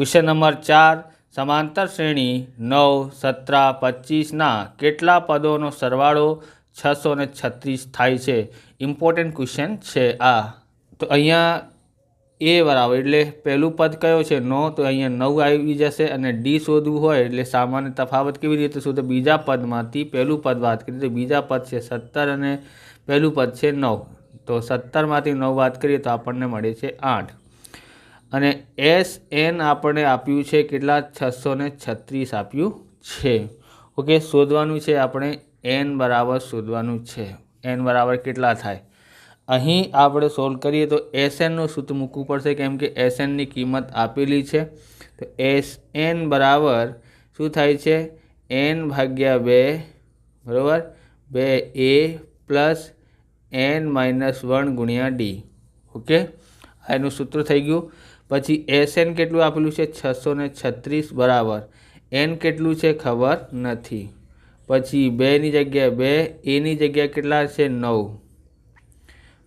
Question number ચાર, સમાંતર શ્રેણી નવ, સત્રા, પચીસના કેટલા પદોનો સરવાળો છસો ને છત્રીસ થાય છે? ઇમ્પોર્ટન્ટ ક્વેશ્ચન છે આ. તો અહીંયા એ બરાબર, એટલે પહેલું પદ કયો છે? નો, તો અહીંયા નવ આવી જશે અને ડી શોધવું હોય, એટલે સામાન્ય તફાવત કેવી રીતે શોધે બીજા પદમાંથી પહેલું પદ વાત કરીએ, તો બીજા પદ છે સત્તર અને પહેલું પદ છે નવ. તો સત્તરમાંથી નવ વાત કરીએ તો આપણને મળે છે આઠ. અને એસ એન આપણે આપ્યું છે કેટલા? છસો છત્રીસ આપ્યું છે. ઓકે, શોધવાનું છે આપણે એન બરાબર શોધવાનું છે. એન બરાબર કેટલા થાય? અહીં આપણે સોલ્વ કરીએ તો એસ એનનું સૂત્ર મૂકવું પડશે કેમ કે એસ એનની કિંમત આપેલી છે. તો એસ એન બરાબર શું થાય છે? એન ભાગ્યા બે, બરાબર? બે a plus n minus one ગુણ્યા ડી ઓકે? આ એનું સૂત્ર થઈ ગયું. પછી એસ એન કેટલું આપેલું છે? છસો ને છત્રીસ, બરાબર. એન કેટલું છે? ખબર નથી. પછી બેની જગ્યાએ બે એની જગ્યાએ કેટલા છે? નવ.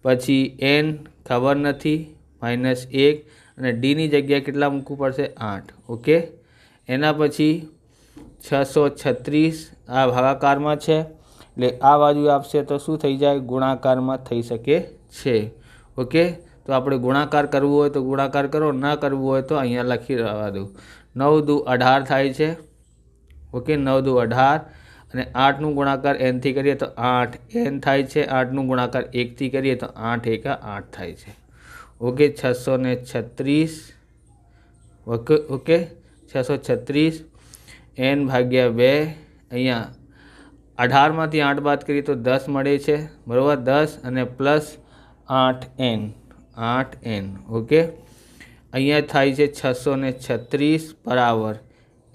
પછી એન ખબર નથી, માઇનસ એક, અને ડીની જગ્યાએ કેટલા મૂકવું પડશે? આઠ. ઓકે? એના પછી છસો છત્રીસ આ ભાગાકારમાં છે. એટલે આ બાજુ આપશે તો શું થઈ જાય? ગુણાકારમાં થઈ શકે છે. ઓકે? તો આપણે ગુણાકાર કરવું હોય તો ગુણાકાર કરો, ના કરવું હોય તો અહીંયા લખી રહેવા દઉં નવ દુ અઢાર થાય છે. ઓકે, નવ દુ અઢાર. અને આઠનું ગુણાકાર એનથી કરીએ તો આઠ એન થાય છે. આઠનું ગુણાકાર એકથી કરીએ તો આઠ એકા આઠ થાય છે. ઓકે, છસો ને છત્રીસ. ઓકે ઓકે, છસો છત્રીસ. એન ભાગ્યા બે. અહીંયા અઢારમાંથી આઠ બાદ કરીએ તો દસ મળે છે. બરાબર, દસ અને પ્લસ આઠ એન આઠ એન, ઓકે? અહીંયા થાય છે છસો ને છત્રીસ બરાબર.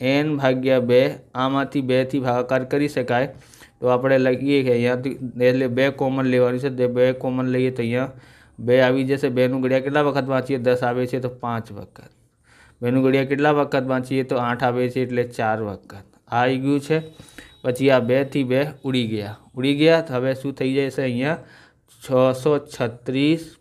એન ભાગ્યા બે, આમાંથી બેથી ભાગાકાર કરી શકાય. તો આપણે લખીએ કે અહીંયાથી, એટલે બે કોમન લેવાની છે, તે બે કોમન લઈએ તો અહીંયા બે આવી જશે. બેનું ઘડિયા કેટલા વખત વાંચીએ? દસ આવે છે તો પાંચ વખત. બેનું ઘડિયા કેટલા વખત વાંચીએ? તો આઠ આવે છે એટલે ચાર વખત. આ આવી ગયું છે. પછી આ બેથી બે ઉડી ગયા. ઉડી ગયા, તો હવે શું થઈ જશે અહીંયા? છસો છત્રીસ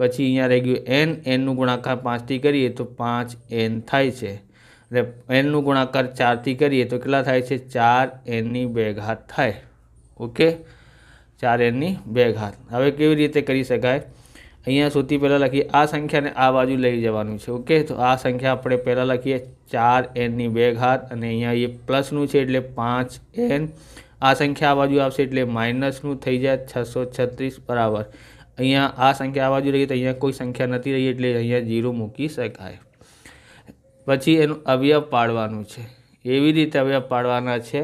પછી અહીંયા રહી ગયું એન એનનું ગુણાકાર પાંચથી કરીએ તો પાંચ એન થાય છે. એટલે એનનું ગુણાકાર ચારથી કરીએ તો કેટલા થાય છે? ચાર એનની બે ઘાત થાય. ઓકે? ચાર એનની બે ઘાત હવે કેવી રીતે કરી શકાય? અહીંયા સૌથી પહેલાં લખીએ, આ સંખ્યાને આ બાજુ લઈ જવાનું છે. ઓકે? તો આ સંખ્યા આપણે પહેલાં લખીએ, ચાર એનની બે ઘાત અને અહીંયા એ પ્લસનું છે એટલે પાંચ એન આ સંખ્યા આ બાજુ આવશે એટલે માઇનસનું થઈ જાય છસો છત્રીસ બરાબર. અહીંયા આ સંખ્યા આ બાજુ તો અહીંયા કોઈ સંખ્યા નથી રહી એટલે અહીંયા જીરો મૂકી શકાય. પછી એનું અવયવ પાડવાનું છે. એવી રીતે અવયવ પાડવાના છે.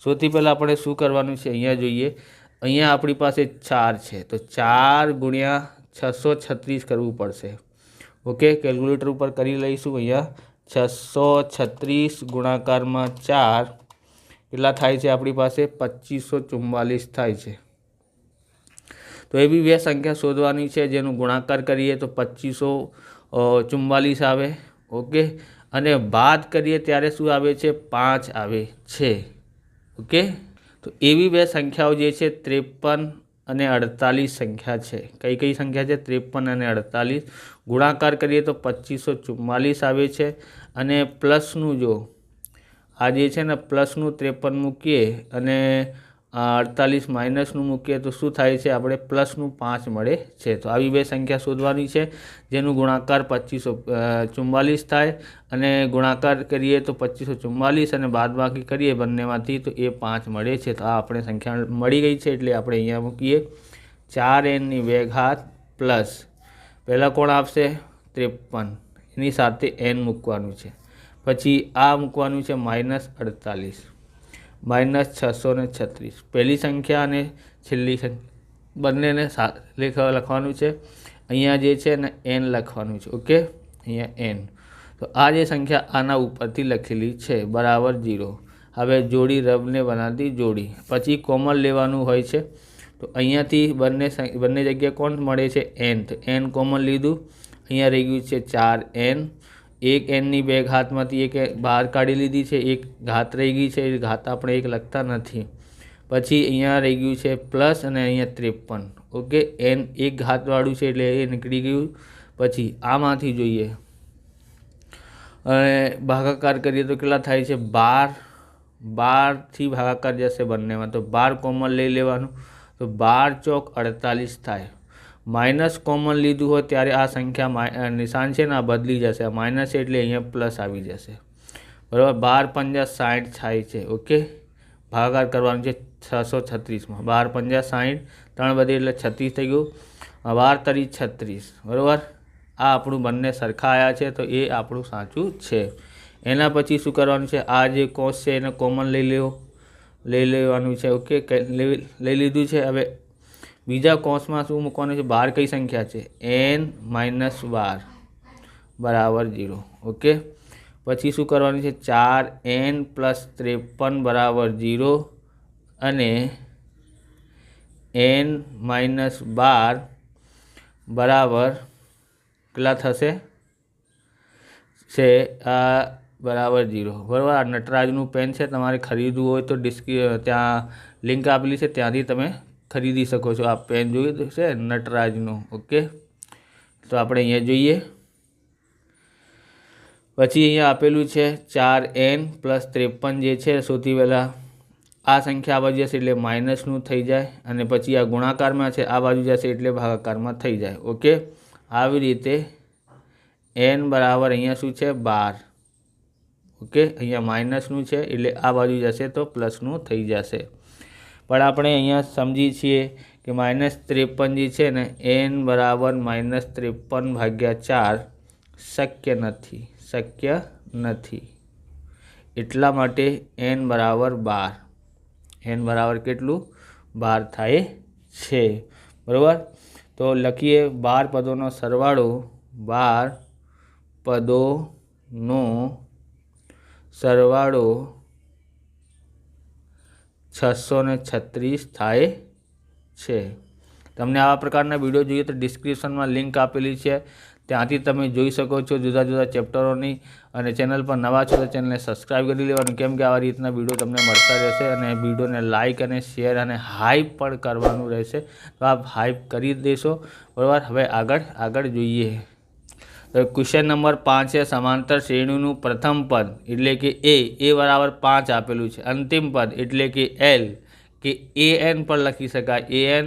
સૌથી પહેલાં આપણે શું કરવાનું છે? અહીંયા જોઈએ. અહીંયા આપણી પાસે ચાર છે. તો ચાર ગુણ્યા છસો છત્રીસ કરવું પડશે. ઓકે, કેલ્ક્યુલેટર ઉપર કરી લઈશું અહીંયા. છસો છત્રીસ ગુણાકારમાં ચાર. કેટલા થાય છે? આપણી પાસે પચીસો ચુમ્માલીસ થાય છે. તો એવી બે સંખ્યા શોધવાની છે, જેનું ગુણાકાર કરીએ તો પચીસો ચુમ્માલીસ આવે, ઓકે? અને બાદ કરીએ ત્યારે શું આવે છે? પાંચ આવે છે, ઓકે? તો એવી બે સંખ્યાઓ જે છે, ત્રેપન અને અડતાલીસ સંખ્યા છે. કઈ કઈ સંખ્યા છે? ત્રેપન અને અડતાલીસ. ગુણાકાર કરીએ તો પચીસો ચુમ્માલીસ આવે છે. અને પ્લસનું જો, આ જે છે ને, પ્લસનું ત્રેપન મૂકીએ અને અડતાલીસ માઇનસનું મૂકીએ તો શું થાય છે? આપણે પ્લસનું પાંચ મળે છે. તો આવી બે સંખ્યા શોધવાની છે. જેનું ગુણાકાર પચીસો ચુમ્માલીસ થાય અને ગુણાકાર કરીએ તો પચીસો ચુમ્માલીસ અને બાદબાકી કરીએ બંનેમાંથી તો એ પાંચ મળે છે. તો આ આપણે સંખ્યા મળી ગઈ છે એટલે આપણે અહીંયા મૂકીએ. ચાર એનની બે ઘાત પ્લસ પહેલાં કોણ આપશે? ત્રેપન. એની સાથે એન મૂકવાનું છે. પછી આ મૂકવાનું છે માઇનસ અડતાલીસ. માઇનસ છસો ને છત્રીસ. પહેલી સંખ્યા અને છેલ્લી સંખ્યા બંનેને લેખ, લખવાનું છે. અહીંયા જે છે ને એન લખવાનું છે. ઓકે? અહીંયા એન તો આ જે સંખ્યા આના ઉપરથી લખેલી છે, બરાબર જીરો હવે જોડી રબને બનાવતી જોડી. પછી કોમન લેવાનું હોય છે. તો અહીંયાથી બંને બંને જગ્યાએ કોણ મળે છે? એન તો એન કોમન લીધું. અહીંયા રહી ગયું છે ચાર એન એક એનની બે ઘાતમાંથી એક બહાર કાઢી લીધી છે, એક ઘાત રહી ગઈ છે, એ ઘાત આપણે એક લખતા નથી. પછી અહીંયા રહી ગયું છે પ્લસ અને અહીંયા ત્રેપન. ઓકે, એન એક ઘાતવાળું છે એટલે એ નીકળી ગયું. પછી આમાંથી જોઈએ. અને ભાગાકાર કરીએ તો કેટલા થાય છે? બાર. બારથી ભાગાકાર જશે બંનેમાં. તો બાર કોમન લઈ લેવાનું. તો બાર ચોક અડતાલીસ થાય. માઇનસ કોમન લીધું હોય ત્યારે આ સંખ્યા નિશાન છે ને આ બદલી જશે. માઇનસ એટલે અહીંયા પ્લસ આવી જશે. બરાબર? બાર પંજા સાઠ થાય છે. ઓકે? ભાગાકાર કરવાનું છે છસો છત્રીસમાં. બાર પંજા સાઠ ત્રણ બધી એટલે છત્રીસ થઈ ગયું. બાર તરી છત્રીસ. બરાબર? આ આપણું બંને સરખા આવ્યા છે, તો એ આપણું સાચું છે. એના પછી શું કરવાનું છે? આ જે કોષ છે એને કોમન લઈ લેવો લઈ લેવાનું છે, ઓકે? લઈ લીધું છે. હવે બીજા કોષમાં શું મૂકવાનું છે? બાર કઈ સંખ્યા છે? એન માઇનસ બાર. બરાબર જીરો ઓકે પછી શું કરવાનું છે? ચાર એન પ્લસ ત્રેપન બરાબર જીરો અને એન માઇનસ બાર બરાબર કેટલા થશે? છે બરાબર જીરો બરાબર? નટરાજનું પેન છે. તમારે ખરીદવું હોય તો ડિસ્ક્રિ, ત્યાં લિંક આપેલી છે. ત્યાંથી તમે ખરીદી શકો છો. આ પેન જોયું છે, નટરાજનું. ઓકે તો આપણે અહીંયા જોઈએ. પછી અહીંયા આપેલું છે, ચાર એન પ્લસ ત્રેપન જે છે, સૌથી પહેલાં આ સંખ્યા આ બાજુ જશે એટલે માઇનસનું થઈ જાય. અને પછી આ ગુણાકારમાં છે, આ બાજુ જશે એટલે ભાગાકારમાં થઈ જાય. ઓકે આવી રીતે એન બરાબર અહીંયા શું છે, બાર. ઓકે અહીંયા માઇનસનું છે, એટલે આ બાજુ જશે તો પ્લસનું થઈ જશે. પણ આપણે અહીંયા સમજીએ છીએ કે માઇનસ ત્રેપન જે છે ને, એન બરાબર માઇનસ ત્રેપન ભાગ્યા ચાર શક્ય નથી શક્ય નથી. એટલા માટે એન બરાબર બાર. એન બરાબર કેટલું? બાર થાય છે. બરાબર? તો લખીએ બાર પદોનો સરવાળો બાર પદોનો સરવાળો છસો ને છત્રીસ થાય છે. તમને આવા પ્રકારના વીડિયો જોઈએ તો ડિસ્ક્રિપ્શનમાં લિંક આપેલી છે. ત્યાંથી તમે જોઈ શકો છો જુદા જુદા ચેપ્ટરોની અને ચેનલ પર નવા છો તો ચેનલને સબસ્ક્રાઈબ કરી લેવાનું કેમ કે આવા રીતના વીડિયો તમને મળતા રહેશે અને વિડીયોને લાઇક અને શેર અને હાઇપ પણ કરવાનું રહેશે. તો આપ હાઈપ કરી દેશો. બરાબર? હવે આગળ આગળ જોઈએ. તો ક્વેશ્ચન નંબર પાંચ છે, સમાંતર શ્રેણીનું પ્રથમ પદ એટલે કે એ એ બરાબર પાંચ આપેલું છે. અંતિમ પદ એટલે કે એલ કે એ એન પર લખી શકાય. એ એન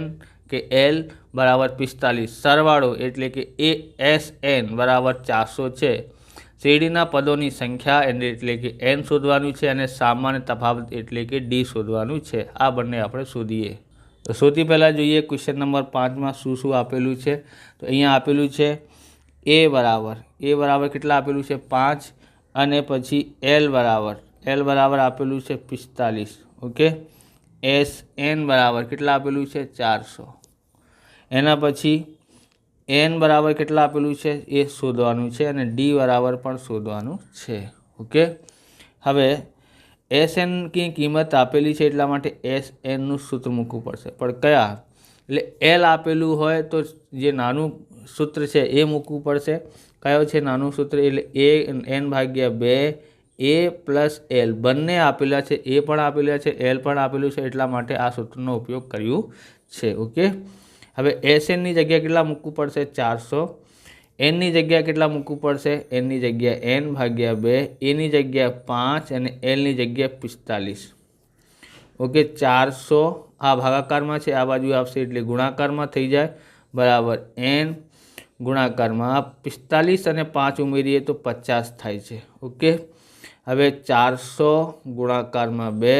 કે એલ બરાબર પિસ્તાલીસ. સરવાળો એટલે કે એ એસ એન બરાબર ચારસો છે. શ્રેણીના પદોની સંખ્યા એટલે કે એન શોધવાનું છે અને સામાન્ય તફાવત એટલે કે ડી શોધવાનું છે. આ બંને આપણે શોધીએ. તો સૌથી પહેલાં જોઈએ ક્વેશ્ચન નંબર પાંચમાં શું શું આપેલું છે. તો અહીંયા આપેલું છે એ બરાબર. એ બરાબર કેટલા આપેલું છે? પાંચ. અને પછી એલ બરાબર. એલ બરાબર આપેલું છે પિસ્તાલીસ. ઓકે? એસ એન બરાબર કેટલા આપેલું છે? ચારસો. એના પછી એન બરાબર કેટલા આપેલું છે? એ શોધવાનું છે અને ડી બરાબર પણ શોધવાનું છે. ઓકે? હવે એસ એનની કિંમત આપેલી છે એટલા માટે એસ એનનું સૂત્ર મૂકવું પડશે. પણ કયા? એટલે એલ આપેલું હોય તો જે નાનું સૂત્ર છે એ મૂકવું પડશે. કયો છે નાનું સૂત્ર? એટલે એ એન ભાગ્યા બે, એ પ્લસ એલ. બંને આપેલા છે, એ પણ આપેલા છે, એલ પણ આપેલું છે, એટલા માટે આ સૂત્રનો ઉપયોગ કર્યું છે. ઓકે? હવે એસ એનની જગ્યાએ કેટલા મૂકવું પડશે? ચારસો. એનની જગ્યા કેટલા મૂકવું પડશે? એનની જગ્યાએ એન ભાગ્યા બે એની જગ્યાએ પાંચ અને એલની જગ્યાએ પિસ્તાલીસ. ઓકે? ચારસો આ ભાગાકારમાં છે, આ બાજુ આવશે એટલે ગુણાકારમાં થઈ જાય. બરાબર, એન ગુણાકારમાં પિસ્તાલીસ અને પાંચ ઉમેરીએ તો પચાસ થાય છે. ઓકે? હવે ચારસો ગુણાકારમાં બે.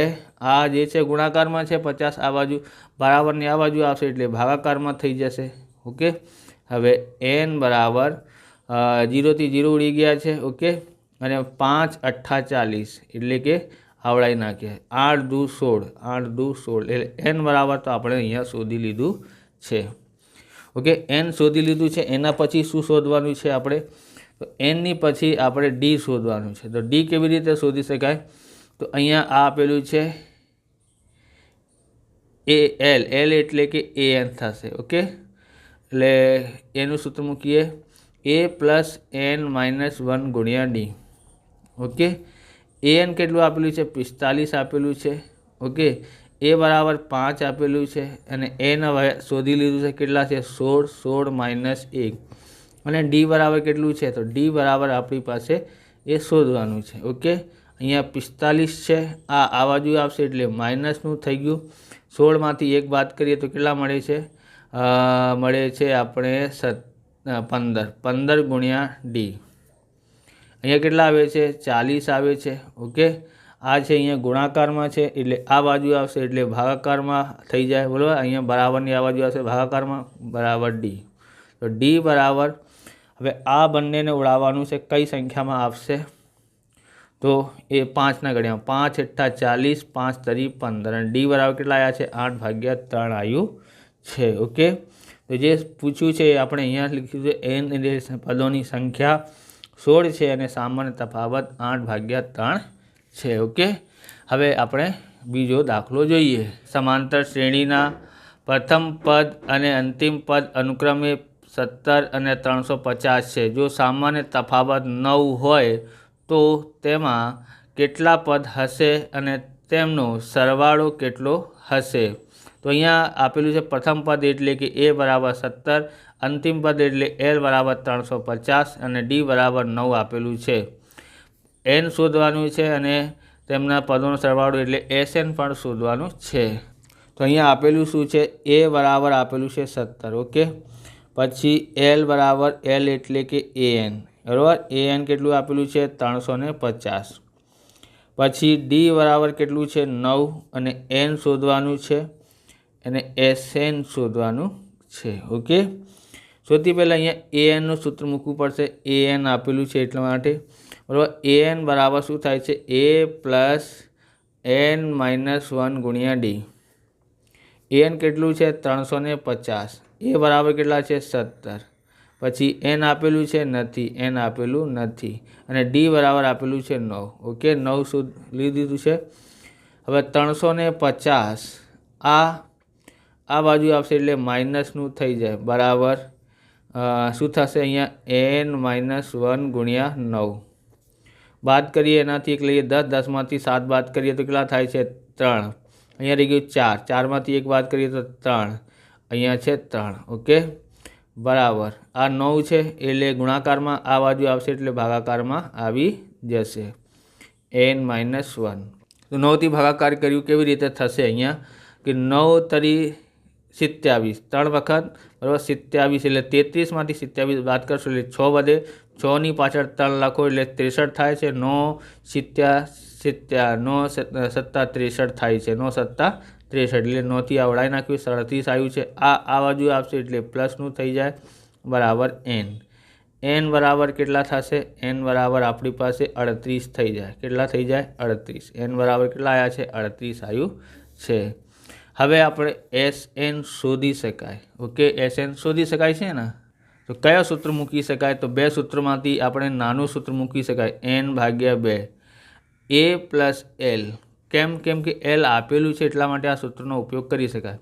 આ જે છે ગુણાકારમાં છે પચાસ, આ બાજુ બરાબરની આ બાજુ આવશે એટલે ભાગાકારમાં થઈ જશે. ઓકે? હવે એન બરાબર જીરોથી જીરો ઉડી ગયા છે. ઓકે? અને પાંચ અઠ્ઠા ચાલીસ એટલે કે આવડાવી નાખીએ. આઠ દુ સોળ, આઠ દુ સોળ. એટલે એન બરાબર તો આપણે અહીંયા શોધી લીધું છે. ઓકે એન શોધી લીધું છે, એના પછી શું શોધવાનું છે આપણે? તો એનની પછી આપણે ડી શોધવાનું છે. તો ડી કેવી રીતે શોધી શકાય? તો અહીંયા આ આપેલું છે એ એલ એલ એટલે કે એ એન થશે, ઓકે? એટલે એનું સૂત્ર મૂકીએ. A plus n minus one ગુણ્યા ડી ઓકે? એ એન કેટલું આપેલું છે? પિસ્તાલીસ આપેલું છે, ઓકે? એ બરાબર પાંચ આપેલું છે અને એન શોધી લીધું છે કેટલા છે? સોળ સોળ માઇનસ એક. અને ડી બરાબર કેટલું છે? તો ડી બરાબર આપણી પાસે એ શોધવાનું છે. ઓકે? અહીંયા પિસ્તાલીસ છે. આ આ બાજુ આવશે એટલે માઇનસનું થઈ ગયું. સોળમાંથી એક વાત કરીએ તો કેટલા મળે છે? મળે છે આપણે સત પંદર. પંદર ગુણ્યા ડી. અહીંયા કેટલા આવે છે? ચાલીસ આવે છે. ઓકે? આ છે અહીંયા ગુણાકારમાં છે, એટલે આ બાજુ આવશે, એટલે ભાગાકારમાં થઈ જાય, બરાબર? અહીંયા બરાબરની આ બાજુ આવશે, ભાગાકારમાં બરાબર ડી. તો ડી બરાબર, હવે આ બંનેને ઉડાવવાનું છે, કઈ સંખ્યામાં આવશે? તો એ પાંચના ગણ્યા પાંચ એઠા ચાલીસ, પાંચ તરી પંદર, અને ડી બરાબર કેટલા આવ્યા છે? આઠ ભાગ્યા ત્રણ આવ્યું છે, ઓકે? તો જે પૂછ્યું છે આપણે અહીંયા લખ્યું છે, એન પદોની સંખ્યા સોળ છે, અને સામાન્ય તફાવત આઠ ભાગ્યા ત્રણ છે, ઓકે? હવે આપણે બીજો દાખલો જોઈએ. સમાંતર શ્રેણીના પ્રથમ પદ અને અંતિમ પદ અનુક્રમે સત્તર અને ત્રણસો પચાસ છે. જો સામાન્ય તફાવત નવ હોય, તો તેમાં કેટલા પદ હશે અને તેમનો સરવાળો કેટલો હશે? તો અહીંયા આપેલું છે પ્રથમ પદ એટલે કે એ બરાબર સત્તર, અંતિમ પદ એટલે એલ બરાબર ત્રણસો પચાસ અને ડી બરાબર નવ આપેલું છે. એન શોધવાનું છે અને તેમના પદોનો સરવાળો એટલે એસ એન પણ શોધવાનું છે. તો અહીંયા આપેલું શું છે? એ બરાબર આપેલું છે સત્તર, ઓકે? પછી એલ બરાબર એલ એટલે કે એ એન, બરાબર? એ એન કેટલું આપેલું છે? ત્રણસો ને પચાસ. પછી ડી બરાબર કેટલું છે? નવ, અને એન શોધવાનું છે, અને એસ એન શોધવાનું છે, ઓકે? સૌથી પહેલાં અહીંયા એ એનનું સૂત્ર મૂકવું પડશે. એ એન આપેલું છે એટલા માટે. બરાબર? એન બરાબર શું થાય છે? A plus n minus one ગુણ્યા ડી એન કેટલું છે? ત્રણસો ને પચાસ. એ બરાબર કેટલા છે? સત્તર. પછી એન આપેલું છે? નથી. એન આપેલું નથી. અને ડી બરાબર આપેલું છે? નવ. ઓકે? નવ શું લીધી દીધું છે? હવે ત્રણસો ને પચાસ. આ આ બાજુ આવશે એટલે માઇનસનું થઈ જાય. બરાબર? શું થશે અહીંયા? એન માઇનસ વન ગુણ્યા નવ. બાદ કરીએ, એનાથી એક લઈએ દસ, દસમાંથી સાત બાદ કરીએ તો કેટલા થાય છે? ત્રણ. અહીંયા રહી ગયું ચાર. ચારમાંથી એક બાદ કરીએ તો ત્રણ. અહીંયા છે ત્રણ. ઓકે? બરાબર. આ નવ છે, એટલે ગુણાકારમાં આ બાજુ આવશે એટલે ભાગાકારમાં આવી જશે. N minus one. તો નવથી ભાગાકાર કર્યું કેવી રીતે થશે અહીંયા? કે નવ તરી સિત્યાવીસ. ત્રણ વખત, બરાબર, સિત્યાવીસ એટલે તેત્રીસમાંથી સિત્યાવીસ બાદ કરશો એટલે છ વધે. છની પાછળ ત્રણ લખો એટલે ત્રેસઠ થાય છે. નો સિત્યા સિત્યા, નો સત્તા ત્રેસઠ થાય છે. નો સત્તા ત્રેસઠ એટલે નોથી આવડાવી નાખ્યું, સડત્રીસ આવ્યું છે. આ આ બાજુ આવશે એટલે પ્લસનું થઈ જાય બરાબર એન. એન બરાબર કેટલા થશે? એન બરાબર આપણી પાસે અડત્રીસ થઈ જાય. કેટલા થઈ જાય? અડત્રીસ. એન બરાબર કેટલા આવ્યા છે? અડત્રીસ આવ્યું છે. હવે આપણે એસ એન શોધી શકાય. ઓકે, એસ એન શોધી શકાય છે ને? તો કયા સૂત્ર મૂકી શકાય? તો બે સૂત્રમાંથી આપણે નાનું સૂત્ર મૂકી શકાય. એન ભાગ્યા બે. A plus l. કેમ? કેમ કે એલ આપેલું છે એટલા માટે આ સૂત્રનો ઉપયોગ કરી શકાય.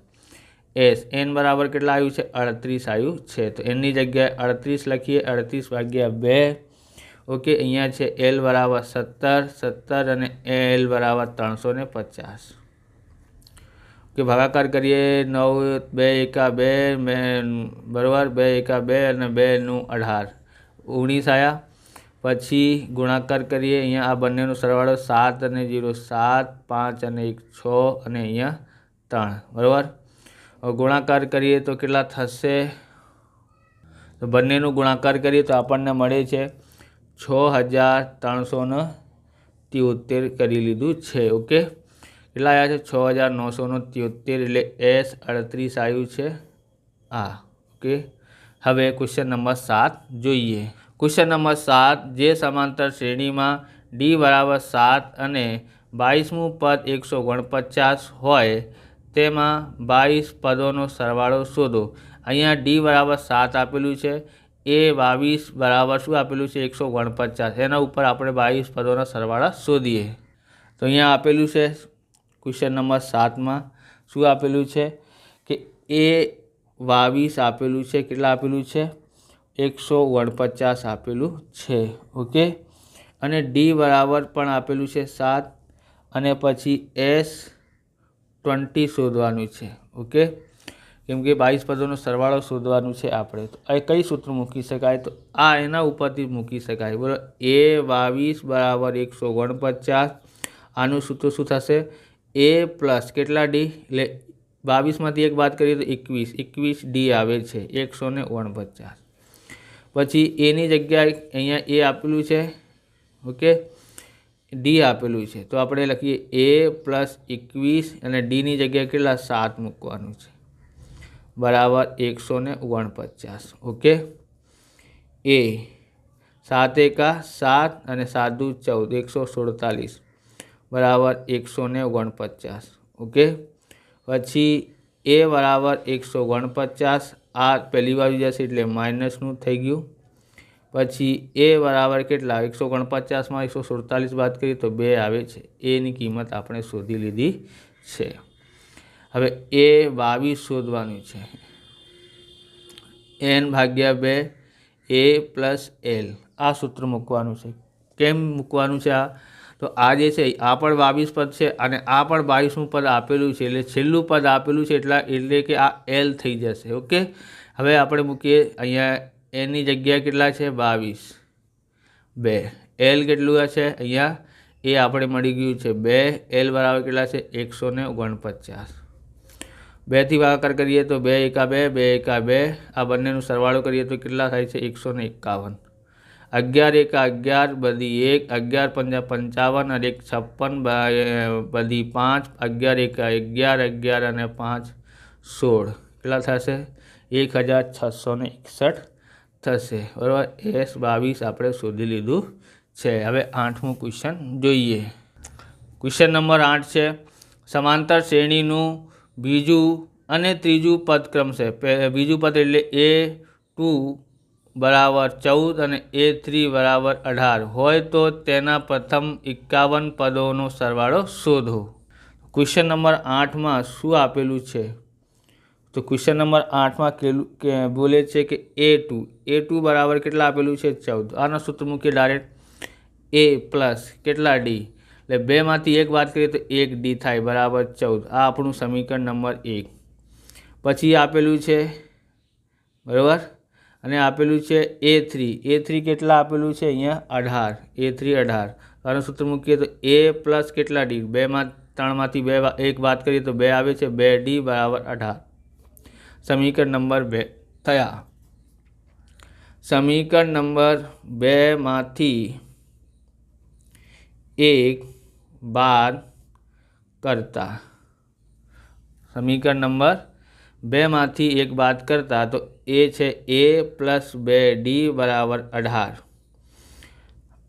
એસ. એન બરાબર કેટલા આવ્યું છે? અડત્રીસ આવ્યું છે. તો એનની જગ્યાએ અડત્રીસ લખીએ. અડત્રીસ ભાગ્યા બે. ઓકે, અહીંયા છે એલ બરાબર સત્તર. સત્તર અને એલ બરાબર ત્રણસો ને પચાસ. કે ભાગાકાર કરીએ નવ, બે, એકા, બે બે, બરાબર, બે, એકા, બે અને બેનું અઢાર. ઓગણીસ આવ્યા પછી ગુણાકાર કરીએ, અહીંયા આ બંનેનો સરવાળો સાત અને જીરો સાત, પાંચ અને એક છ અને અહીંયા ત્રણ. બરાબર? ગુણાકાર કરીએ તો કેટલા થશે? તો બંનેનું ગુણાકાર કરીએ તો આપણને મળે છે છ હજાર ત્રણસો ને કરી લીધું છે, ઓકે? કેટલા આવ્યા છે, છ હજાર નવસોનો ત્યોતેર એટલે એસ અડત્રીસ આવ્યું છે. આ, ઓકે. હવે ક્વેશ્ચન નંબર સાત જોઈએ. ક્વેશ્ચન નંબર સાત, જે સમાંતર શ્રેણીમાં ડી બરાબર સાત અને બાવીસમું પદ એકસો ઓગણપચાસ હોય, તેમાં બાવીસ પદોનો સરવાળો શોધો. અહીંયા ડી બરાબર સાત આપેલું છે, એ બાવીસ બરાબર શું આપેલું છે, એકસો ઓગણપચાસ. એના ઉપર આપણે બાવીસ પદોના સરવાળા શોધીએ. તો અહીંયા આપેલું છે ક્વેશ્ચન નંબર સાતમાં શું આપેલું છે? કે એ બાવીસ આપેલું છે. કેટલા આપેલું છે? એકસો ઓગણપચાસ આપેલું છે. ઓકે અને ડી બરાબર પણ આપેલું છે સાત. અને પછી એસ ટ્વેન્ટી શોધવાનું છે. ઓકે કેમ કે બાવીસ પદોનો સરવાળો શોધવાનું છે આપણે. તો એ કઈ સૂત્ર મૂકી શકાય? તો આ એના ઉપરથી મૂકી શકાય. બરાબર એ બાવીસ બરાબર એકસો ઓગણપચાસ. આનું સૂત્ર શું થશે? એ પ્લસ કેટલા ડી એટલે બાવીસમાંથી એક વાત કરીએ તો એકવીસ. એકવીસ ડી આવે છે. એકસો ને ઓગણપચાસ. પછી એની જગ્યાએ અહીંયા એ આપેલું છે. ઓકે? ડી આપેલું છે. તો આપણે લખીએ એ પ્લસ એકવીસ અને ડીની જગ્યાએ કેટલા? સાત મૂકવાનું છે. બરાબર એકસો ને ઓગણપચાસ. ઓકે? એ સાત એકા સાત અને સાત દુ ચૌદ. એકસો સુડતાલીસ. બરાબર એકસો ને ઓગણપચાસ. ઓકે? પછી એ બરાબર એકસો ઓગણપચાસ. આ પહેલી બાજુ જશે એટલે માઇનસનું થઈ ગયું. પછી એ બરાબર કેટલા? એકસો ઓગણપચાસમાં એકસો સુડતાલીસ બાદ કરીએ તો બે આવે છે. એની કિંમત આપણે શોધી લીધી છે. હવે એ બાવીસ શોધવાનું છે. એન ભાગ્યા બે, એ પ્લસ એલ. આ સૂત્ર મૂકવાનું છે. કેમ મૂકવાનું છે આ? તો આ જે છે, આ પણ બાવીસ પદ છે અને આ પણ બાવીસમું પદ આપેલું છે, એટલે છેલ્લું પદ આપેલું છે, એટલા એટલે કે આ એલ થઈ જશે, ઓકે? હવે આપણે મૂકીએ, અહીંયા એની જગ્યા કેટલા છે? બાવીસ. બે. એલ કેટલું છે અહીંયા એ આપણે મળી ગયું છે, બે. એલ બરાબર કેટલા છે? એકસો ને ઓગણપચાસ. બેથી ભાગાકાર કરીએ તો બે એકા બે બે એકા બે. આ બંનેનું સરવાળો કરીએ તો કેટલા થાય છે? એકસો ને એકાવન. અગિયાર એકા અગિયાર બધી એક, અગિયાર પંજા પંચાવન અને એક છપ્પન બધી પાંચ, અગિયાર એકા અગિયાર અગિયાર અને પાંચ સોળ. કેટલા થશે? એક હજાર છસો ને એકસઠ થશે. બરાબર? એસ બાવીસ આપણે શોધી લીધું છે. હવે આઠમું ક્વેશ્ચન જોઈએ. ક્વેશ્ચન નંબર આઠ છે. સમાંતર શ્રેણીનું બીજું અને ત્રીજું પદક્રમ છે. બીજું પદ એટલે એ ટુ બરાબર ચૌદ અને એ થ્રી બરાબર અઢાર. હોય તો તેના પ્રથમ એકાવન પદોનો સરવાળો શોધો. ક્વેશ્ચન નંબર આઠમાં શું આપેલું છે? તો ક્વેશ્ચન નંબર આઠમાં કેલું બોલે છે કે એ ટુ. એ ટુ બરાબર કેટલા આપેલું છે? ચૌદ. આના સૂત્ર મૂકીએ ડાયરેક્ટ એ પ્લસ કેટલા ડી એટલે બેમાંથી એક વાત કરીએ તો એક ડી થાય. બરાબર ચૌદ. આ આપણું સમીકરણ નંબર એક. પછી આપેલું છે. બરાબર? અને આપેલું છે એ થ્રી એ થ્રી કેટલા આપેલું છે અહીંયા? અઢાર. એ થ્રી અઢાર. કારણ સૂત્ર મૂકીએ તો એ પ્લસ કેટલા ડી બેમાં ત્રણમાંથી બે એક વાત કરીએ તો બે આવે છે બે ડી બરાબર અઢાર. સમીકરણ નંબર બે. થયા. સમીકરણ નંબર બેમાંથી એક બાદ કરતા. સમીકરણ નંબર બેમાંથી એક બાદ કરતા તો એ છે એ પ્લસ બે ડી બરાબર અઢાર.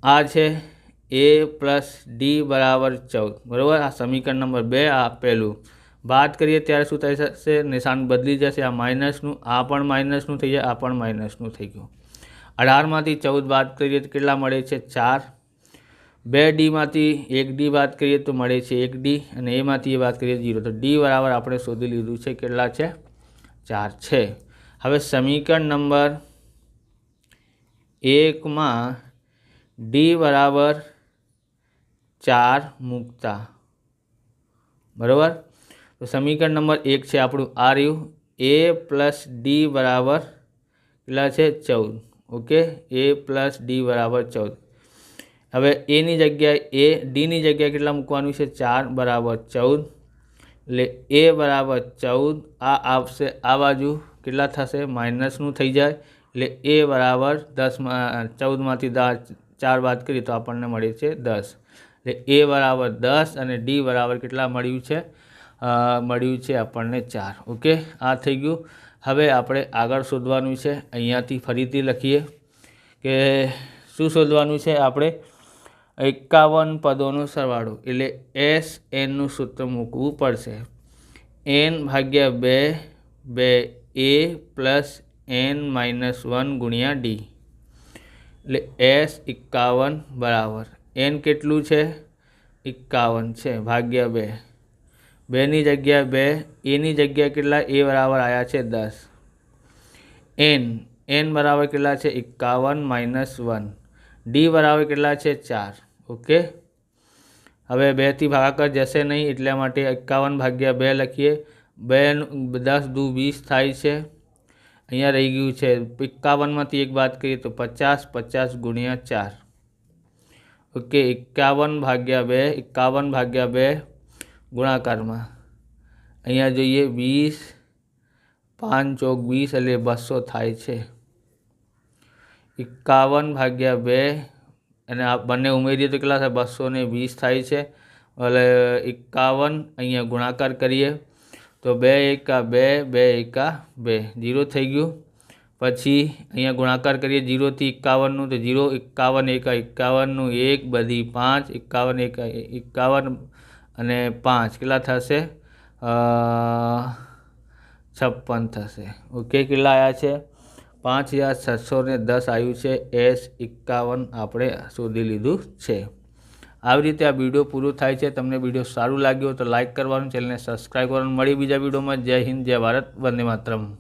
આ છે એ પ્લસ ડી બરાબર ચૌદ. બરાબર? આ સમીકરણ નંબર બે આ પહેલું વાત કરીએ ત્યારે શું થઈ જશે? નિશાન બદલી જશે. આ માઇનસનું, આ પણ માઇનસનું થઈ જાય, આ પણ માઇનસનું થઈ ગયું. અઢારમાંથી ચૌદ બાદ કરીએ તો કેટલા મળે છે? ચાર. બે ડીમાંથી એક ડી વાત કરીએ તો મળે છે એક ડી અને એમાંથી વાત કરીએ જીરો તો ડી બરાબર આપણે શોધી લીધું છે કેટલા છે? ચાર છે. હવે સમીકરણ નંબર એકમાં ડી બરાબર ચાર મૂકતા. બરાબર? તો સમીકરણ નંબર એક છે આપણું આ રહ્યું. એ પ્લસ ડી બરાબર કેટલા છે? ચૌદ. ઓકે? એ પ્લસ ડી બરાબર ચૌદ. હવે એની જગ્યાએ એ ડીની જગ્યાએ કેટલા મૂકવાનું છે? ચાર બરાબર ચૌદ. એટલે એ બરાબર ચૌદ, આ આવશે, આ બાજુ કેટલા થશે? માઇનસનું થઈ જાય. એટલે એ બરાબર દસમાં ચૌદમાંથી દસ ચાર બાદ કરીએ તો આપણને મળે છે દસ. એટલે એ બરાબર દસ અને ડી બરાબર કેટલા મળ્યું છે? મળ્યું છે આપણને ચાર. ઓકે આ થઈ ગયું. હવે આપણે આગળ શોધવાનું છે. અહીંયાથી ફરીથી લખીએ કે શું શોધવાનું છે આપણે? એકાવન પદોનો સરવાળો એટલે એસ એનનું સૂત્ર મૂકવું પડશે. એન ભાગ્યા બે બે a plus n minus one ગુણ્યા ડી એટલે એસ એકાવન બરાબર. એન કેટલું છે? એકાવન છે, ભાગ્યા બે. બેની જગ્યા બે એની જગ્યા કેટલા? એ બરાબર આવ્યા છે દસ. એન એન બરાબર કેટલા છે? એકાવન માઇનસ વન. ડી બરાબર કેટલા છે? ચાર. ઓકે? હવે બેથી ભાગાકાર જશે નહીં, એટલા માટે એકાવન ભાગ્યા બે લખીએ. બે દસ દુ વીસ થાય છે. અહીંયા રહી ગયું છે. એકાવનમાંથી એક વાત કરીએ તો પચાસ પચાસ ગુણ્યા ચાર. ઓકે, એકાવન ભાગ્યા બે, એકાવન ભાગ્યા બે ગુણાકારમાં. અહીંયા જોઈએ વીસ, પાંચ ચોક વીસ એટલે બસો થાય છે. એકાવન ભાગ્યા બે અને આ બંને ઉમેરીએ તો કેટલા થાય? બસો ને વીસ થાય છે. એટલે એકાવન અહીંયા ગુણાકાર કરીએ તો બે એકા બે બે એકા બે જીરો થઈ ગયું. પછી અહીંયા ગુણાકાર કરીએ જીરોથી એકાવનનું તો જીરો એકાવન એકા, એકાવનનું એક, બધી પાંચ, એકાવન એકા, એકાવન અને પાંચ કેટલા થશે? છપ્પન થશે. ઓકે, કેટલા આવ્યા છે? પાંચ હજાર છસો ને દસ આવ્યું છે. એસ એકાવન આપણે શોધી લીધું છે. આવી રીતે આ વીડિયો પૂરો થાય છે. તમને વીડિયો સારું લાગ્યો તો લાઇક કરવાનું, ચેનલને સબસ્ક્રાઈબ કરવાનું. મળી બીજા વિડીયોમાં. જય હિન્દ, જય ભારત. વંદે માતરમ.